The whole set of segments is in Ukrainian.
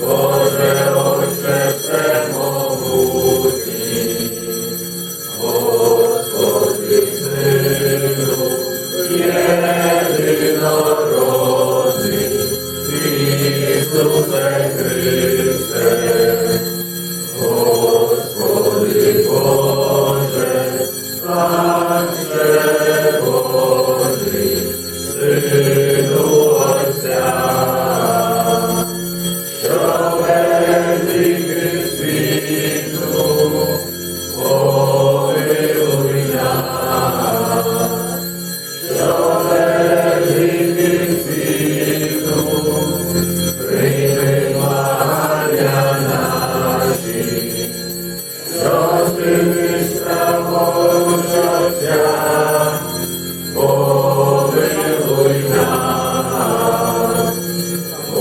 Боже Отче всемогутній, Господи сину, єдинородний, Ісусе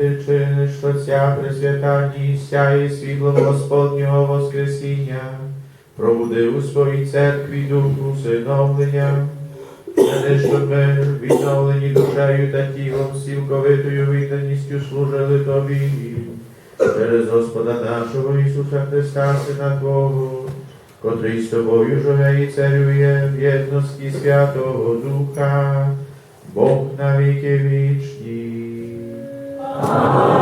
ти чиниш, що ця пресвята ність сяє світлом Господнього Воскресіння, пробуди у своїй церкві духу усиновлення, не щоб ми, відновлені душею та тілом, цілковитою відданістю служили Тобі. Через Господа нашого Ісуса Христа, Сина Твого, котрий з тобою живе і царює в єдності Святого Духа, Бог на віки вічні. Amen.